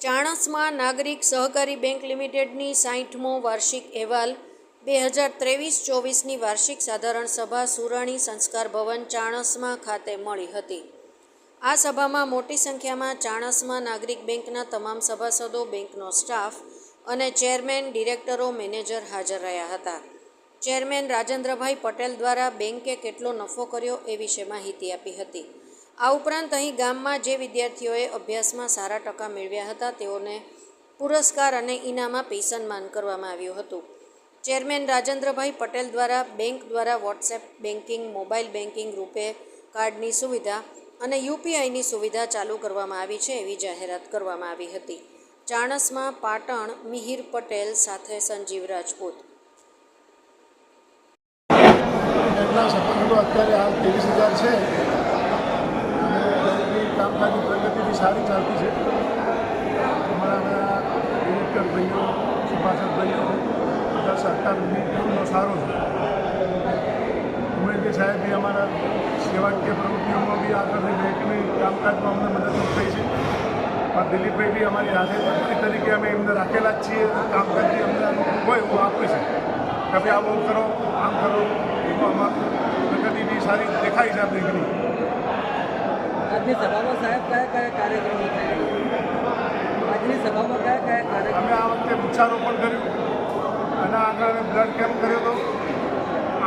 ચાણસ્મા નાગરિક સહકારી બેંક લિમિટેડની સાહીઠમો વાર્ષિક અહેવાલ, બે હજાર ત્રેવીસ ચોવીસની વાર્ષિક સાધારણ સભા સુરાણી સંસ્કાર ભવન ચાણસમાં ખાતે મળી હતી. આ સભામાં મોટી સંખ્યામાં ચાણસમાં નાગરિક બેંકના તમામ સભાસદો, બેંકનો સ્ટાફ અને ચેરમેન, ડિરેક્ટરો, મેનેજર હાજર રહ્યા હતા. ચેરમેન રાજેન્દ્રભાઈ પટેલ દ્વારા બેંકે કેટલો નફો કર્યો એ વિશે માહિતી આપી હતી. આ ઉપરાંત અહીં ગામમાં જે વિદ્યાર્થીઓએ અભ્યાસમાં સારા ટકા મેળવ્યા હતા, તેઓને પુરસ્કાર અને ઇનામ આપી સન્માન કરવામાં આવ્યું હતું. ચેરમેન રાજેન્દ્રભાઈ પટેલ દ્વારા બેંક દ્વારા વોટ્સએપ બેન્કિંગ મોબાઈલ બેન્કિંગ રૂપે કાર્ડની સુવિધા અને યુપીઆઈની સુવિધા ચાલુ કરવામાં આવી છે એવી જાહેરાત કરવામાં આવી હતી. ચાણસમાં પાટણ મિહિર પટેલ સાથે સંજીવ રાજપૂત. અત્યારે હાલ ત્રેવીસ હજાર છે. કામકાજની પ્રગતિ બી સારી ચાલતી છે. અમારા ડિરેક્ટર ભાઈઓ, સુભાષક ભાઈઓ, બધા સરકારની બી સારો છે. ઉમેદજી સાહેબ બી અમારા સેવાકીય પ્રવૃત્તિઓમાં બી આગળની બેંકની કામકાજમાં અમને મદદરૂપ થઈ છે. પણ દિલીપભાઈ બી અમારી હાથે મંત્રી તરીકે અમે એમને રાખેલા જ છીએ. કામકાજ બી અમને હોય એવું આપે છે. કે ભાઈ આમ કરો આમ કરો એમાં અમારી પ્રગતિ બી સારી દેખાય છે આ બેંકની આજની સભામાં સાહેબ કયા કયા કાર્યક્રમો થયા? આજની સભામાં કયા કયા કાર્યક્રમ? અમે આ વખતે વૃક્ષારોપણ કર્યું અને આગળ અમે બ્લડ કેમ્પ કર્યો હતો.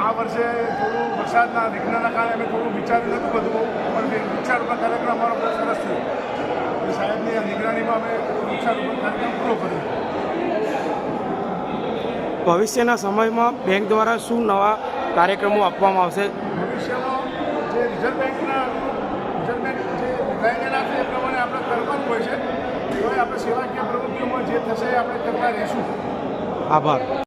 આ વર્ષે થોડું વરસાદના વિઘ્નના કારણે અમે થોડું વિચાર્યું નહોતું બધું પણ એ વૃક્ષારોપણ કાર્યક્રમ અમારો બહુ સરસ થયો. સાહેબની આ નિગરાનીમાં અમે વૃક્ષારોપણ કાર્યક્રમ પૂરો કર્યો. ભવિષ્યના સમયમાં બેંક દ્વારા શું નવા કાર્યક્રમો આપવામાં આવશે? ભવિષ્યમાં જે રિઝર્વ બેંકના રિઝર્વ બેંક જે નિર્ણય છે એ પ્રમાણે આપણે કરવાનું થશે આપણે કરતા રહીશું. આભાર.